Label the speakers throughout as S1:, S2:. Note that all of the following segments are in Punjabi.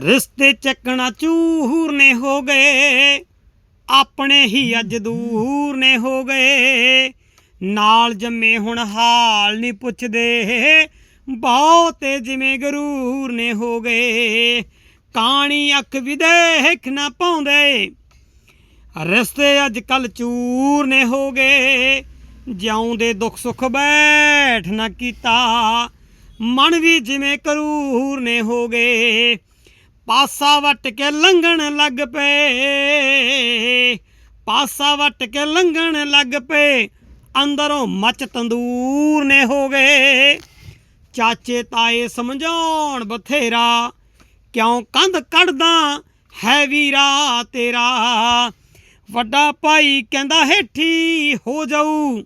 S1: ਰਿਸ਼ਤੇ ਚੱਕਣਾ ਚੂਰ ਨੇ ਹੋ ਗਏ। ਆਪਣੇ ਹੀ ਅੱਜ ਦੂਰ ਨੇ ਹੋ ਗਏ। ਨਾਲ ਜੰਮੇ ਹੁਣ ਹਾਲ ਨਹੀਂ ਪੁੱਛਦੇ। ਬਹੁਤੇ ਜਿਵੇਂ ਗਰੂਰ ਨੇ ਹੋ ਗਏ। ਕਾਣੀ ਅੱਖ ਵੀ ਦੇਖ ਨਾ ਪਾਉਂਦੇ। ਰਸਤੇ ਅੱਜ ਕੱਲ ਚੂਰ ਨੇ ਹੋ ਗਏ। ਜਿਉਂਦੇ ਦੁੱਖ ਸੁੱਖ ਬੈਠ ਨਾ ਕੀਤਾ। ਮਨ ਵੀ ਜਿਵੇਂ ਕਰੂਰ ਨੇ ਹੋ ਗਏ। ਪਾਸਾ ਵੱਟ ਕੇ ਲੰਘਣ ਲੱਗ ਪਏ। ਪਾਸਾ ਵੱਟ ਕੇ ਲੰਘਣ ਲੱਗ ਪਏ। ਅੰਦਰੋਂ ਮੱਚ ਤੰਦੂਰ ਨੇ ਹੋ ਗਏ। ਚਾਚੇ ਤਾਏ ਸਮਝਾਉਣ ਬਥੇਰਾ, ਕਿਉਂ ਕੰਧ ਕੱਢਦਾ ਹੈ ਵੀਰਾ ਤੇਰਾ? ਵੱਡਾ ਭਾਈ ਕਹਿੰਦਾ ਹੇਠੀ ਹੋ ਜਾਊ।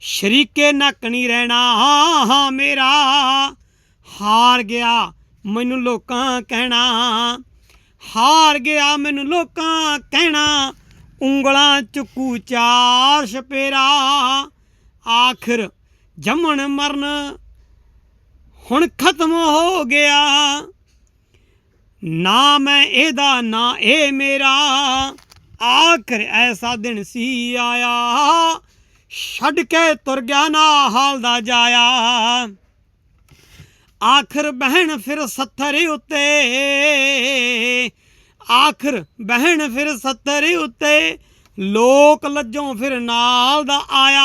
S1: ਸ਼ਰੀਕੇ ਨੱਕ ਨਹੀਂ ਰਹਿਣਾ ਹਾਂ, ਮੇਰਾ। ਹਾਰ ਗਿਆ। ਮੈਨੂੰ ਲੋਕਾਂ ਕਹਿਣਾ, ਹਾਰ ਗਿਆ ਮੈਨੂੰ ਲੋਕਾਂ ਕਹਿਣਾ, ਉਂਗਲਾਂ ਚੁੱਕੂ ਚਾਰ ਛਪੇਰਾ, ਆਖਰ ਜੰਮਣ ਮਰਨ ਹੁਣ ਖਤਮ ਹੋ ਗਿਆ। ਨਾ ਮੈਂ ਇਹਦਾ, ਨਾ ਇਹ ਮੇਰਾ, ਆਖਰ ਐਸਾ ਦਿਨ ਸੀ ਆਇਆ, ਛੱਡ ਕੇ ਤੁਰ ਗਿਆ ਨਾ ਹਾਲ ਦਾ ਜਾਇਆ। ਆਖਰ ਬਹਿਣ ਫਿਰ ਸੱਥਰ ਉੱਤੇ। ਆਖਰ ਬਹਿਣ ਫਿਰ ਸੱਥਰ ਉੱਤੇ। ਲੋਕ ਲੱਜੋਂ ਫਿਰ ਨਾਲ ਦਾ ਆਇਆ।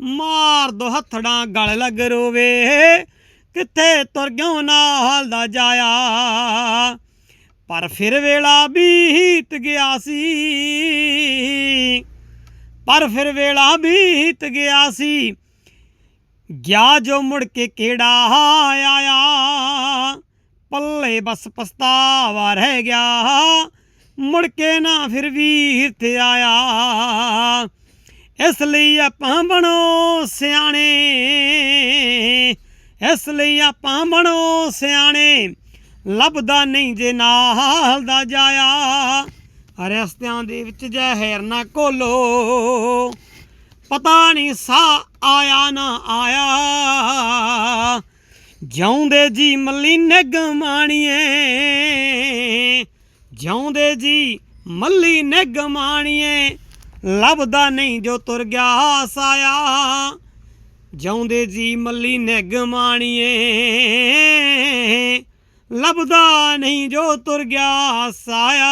S1: ਮਾਰ ਦੋ ਹੱਥੜਾਂ ਗਲ ਲੱਗ ਰੋਵੇ। ਕਿੱਥੇ ਤੁਰ ਗਿਓ ਨਾਲ ਦਾ ਜਾਇਆ। ਪਰ ਫਿਰ ਵੇਲਾ ਬੀਤ ਗਿਆ ਸੀ। ਪਰ ਫਿਰ ਵੇਲਾ ਬੀਤ ਗਿਆ ਸੀ। ਗਿਆ ਜੋ ਮੁੜ ਕੇ ਕਿਹੜਾ ਆਇਆ? ਪੱਲੇ ਬਸ ਪਸਤਾਵਾ ਰਹਿ ਗਿਆ। ਮੁੜ ਕੇ ਨਾ ਫਿਰ ਵੀ ਇੱਥੇ ਆਇਆ। ਇਸ ਲਈ ਆਪਾਂ ਬਣੋ ਸਿਆਣੇ। ਇਸ ਲਈ ਆਪਾਂ ਬਣੋ ਸਿਆਣੇ। ਲੱਭਦਾ ਨਹੀਂ ਜੇ ਨਾਲ ਦਾ ਜਾਇਆ। ਰਸਤਿਆਂ ਦੇ ਵਿੱਚ ਜ਼ਹਿਰ ਨਾ ਕੋਲੋ ਪਤਾ ਨਹੀਂ ਸਾ ਆਇਆ ਨਾ ਆਇਆ। ਜਿਉਂਦੇ ਜੀ ਮੱਲੀ ਨਿਗ ਜਿਉਂਦੇ ਜੀ ਮੱਲੀ ਨਿਗ ਮਾਣੀਏ। ਲੱਭਦਾ ਨਹੀਂ ਜੋ ਤੁਰ ਗਿਆ ਸਾਇਆ। ਜਿਉਂਦੇ ਜੀ ਮੱਲੀ ਨਿਗ ਮਾਣੀਏ। ਲੱਭਦਾ ਨਹੀਂ ਜੋ ਤੁਰ ਗਿਆ ਸਾਇਆ।